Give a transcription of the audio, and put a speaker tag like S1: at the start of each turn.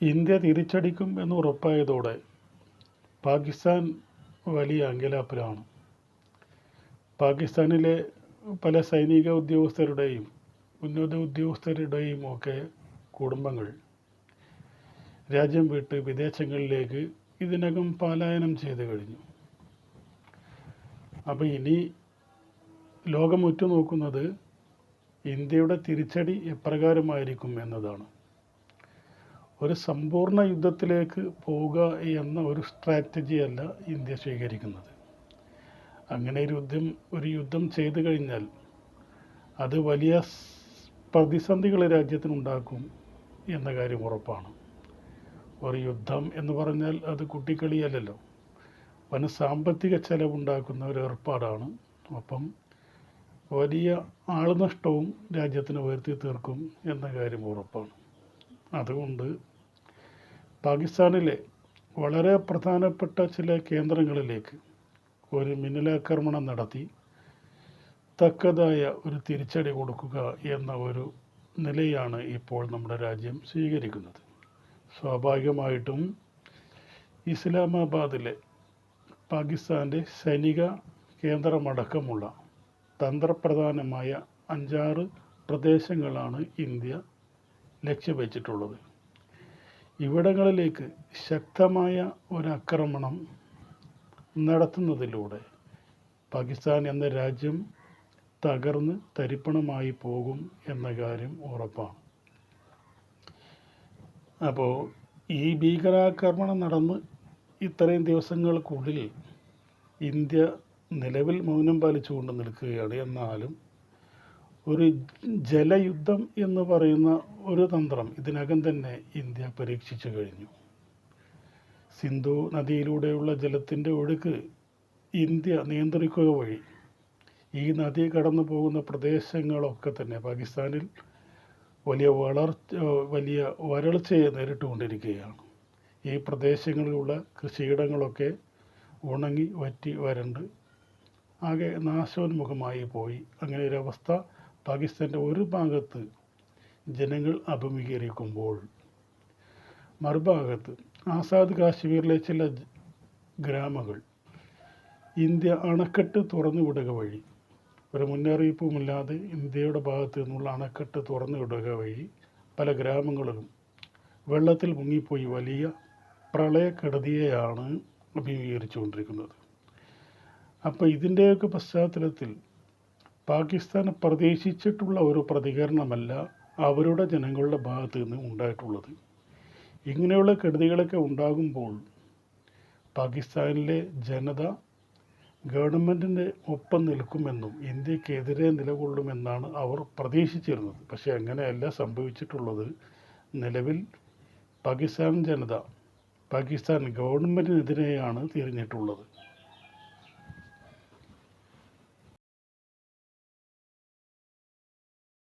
S1: India തിരിച്ചടിക്കും എന്ന് ഉറപ്പായതോടെ പാകിസ്ഥാൻ വലിയ അങ്കലാപ്പിലാണ്. പാകിസ്ഥാനിലെ പല സൈനിക ഉദ്യോഗസ്ഥരുടെയും ഉന്നത ഉദ്യോഗസ്ഥരുടെയും ഒക്കെ കുടുംബങ്ങൾ രാജ്യം വിട്ട് വിദേശങ്ങളിലേക്ക് ഇതിനകം പലായനം ചെയ്തു കഴിഞ്ഞു. അപ്പോൾ ഇനി ലോകം ഉറ്റുനോക്കുന്നത് ഇന്ത്യയുടെ തിരിച്ചടി എപ്രകാരമായിരിക്കും എന്നതാണ്. ഒരു സമ്പൂർണ യുദ്ധത്തിലേക്ക് പോവുക എന്ന ഒരു സ്ട്രാറ്റജിയല്ല ഇന്ത്യ സ്വീകരിക്കുന്നത്. അങ്ങനെ ഒരു യുദ്ധം ഒരു യുദ്ധം ചെയ്തു കഴിഞ്ഞാൽ അത് വലിയ പ്രതിസന്ധികൾ രാജ്യത്തിനുണ്ടാക്കും എന്ന കാര്യം ഉറപ്പാണ്. ഒരു യുദ്ധം എന്ന് പറഞ്ഞാൽ അത് കുട്ടിക്കളിയല്ലല്ലോ. വൻ സാമ്പത്തിക ചെലവുണ്ടാക്കുന്ന ഒരു ഏർപ്പാടാണ്. അപ്പം വലിയ ആൾനഷ്ടവും രാജ്യത്തിന് വരുത്തി തീർക്കും എന്ന കാര്യം ഉറപ്പാണ്. അതുകൊണ്ട് പാകിസ്ഥാനിലെ വളരെ പ്രധാനപ്പെട്ട ചില കേന്ദ്രങ്ങളിലേക്ക് ഒരു മിന്നലാക്രമണം നടത്തി തക്കതായ ഒരു തിരിച്ചടി കൊടുക്കുക എന്ന ഒരു നിലയാണ് ഇപ്പോൾ നമ്മുടെ രാജ്യം സ്വീകരിക്കുന്നത്. സ്വാഭാവികമായിട്ടും ഇസ്ലാമാബാദിലെ പാകിസ്ഥാന്റെ സൈനിക കേന്ദ്രമടക്കമുള്ള തന്ത്രപ്രധാനമായ അഞ്ചാറ് പ്രദേശങ്ങളാണ് ഇന്ത്യ ലക്ഷ്യം വെച്ചിട്ടുള്ളത് ഇവിടങ്ങളിലേക്ക് ശക്തമായ ഒരു ആക്രമണം നടത്തുന്നതിലൂടെ പാകിസ്ഥാൻ എന്ന രാജ്യം തകർന്ന് തരിപ്പണമായി പോകും എന്ന കാര്യം ഉറപ്പാണ്. അപ്പോൾ ഈ ഭീകരാക്രമണം നടന്ന് ഇത്രയും ദിവസങ്ങൾക്കുള്ളിൽ ഇന്ത്യ നിലവിൽ മൗനം പാലിച്ചുകൊണ്ട് നിൽക്കുകയാണ്. എന്നാലും ഒരു ജലയുദ്ധം എന്ന് പറയുന്ന ഒരു തന്ത്രം ഇതിനകം തന്നെ ഇന്ത്യ പരീക്ഷിച്ചു കഴിഞ്ഞു. സിന്ധു നദിയിലൂടെയുള്ള ജലത്തിന്റെ ഒഴുക്ക് ഇന്ത്യ നിയന്ത്രിക്കുക വഴി ഈ നദി കടന്നു പോകുന്ന പ്രദേശങ്ങളൊക്കെ തന്നെ പാകിസ്ഥാനിൽ വലിയ വളർച്ച വലിയ വരൾച്ചയെ നേരിട്ടുകൊണ്ടിരിക്കുകയാണ്. ഈ പ്രദേശങ്ങളിലുള്ള കൃഷിയിടങ്ങളൊക്കെ ഉണങ്ങി വറ്റി വരണ്ട് ആകെ നാശോന്മുഖമായി പോയി. അങ്ങനെ ഒരവസ്ഥ പാകിസ്ഥാന്റെ ഒരു ഭാഗത്ത് ജനങ്ങൾ അഭിമുഖീകരിക്കുമ്പോൾ മറുഭാഗത്ത് ആസാദ് കാശ്മീരിലെ ചില ഗ്രാമങ്ങൾ ഇന്ത്യ അണക്കെട്ട് തുറന്നു വിടുക വഴി ഒരു മുന്നറിയിപ്പുമില്ലാതെ ഇന്ത്യയുടെ ഭാഗത്തു നിന്നുള്ള അണക്കെട്ട് തുറന്നു വിടുക വഴി പല ഗ്രാമങ്ങളിലും വെള്ളത്തിൽ മുങ്ങിപ്പോയി വലിയ പ്രളയക്കെടുതിയെയാണ് അഭിമുഖീകരിച്ചുകൊണ്ടിരിക്കുന്നത്. അപ്പോൾ ഇതിന്റെയൊക്കെ പശ്ചാത്തലത്തിൽ പാകിസ്ഥാൻ പ്രതീക്ഷിച്ചിട്ടുള്ള ഒരു പ്രതികരണമല്ല അവരുടെ ജനങ്ങളുടെ ഭാഗത്ത് നിന്ന് ഉണ്ടായിട്ടുള്ളത്. ഇങ്ങനെയുള്ള കെടുതികളൊക്കെ ഉണ്ടാകുമ്പോൾ പാകിസ്ഥാനിലെ ജനത ഗവൺമെന്റിന്റെ ഒപ്പം നിൽക്കുമെന്നും ഇന്ത്യക്കെതിരെ നിലകൊള്ളുമെന്നാണ് അവർ പ്രതീക്ഷിച്ചിരുന്നത്. പക്ഷേ അങ്ങനെയല്ല സംഭവിച്ചിട്ടുള്ളത്. നിലവിൽ പാകിസ്ഥാൻ ജനത പാകിസ്ഥാൻ ഗവൺമെന്റിനെതിരെയാണ് തിരിഞ്ഞിട്ടുള്ളത്.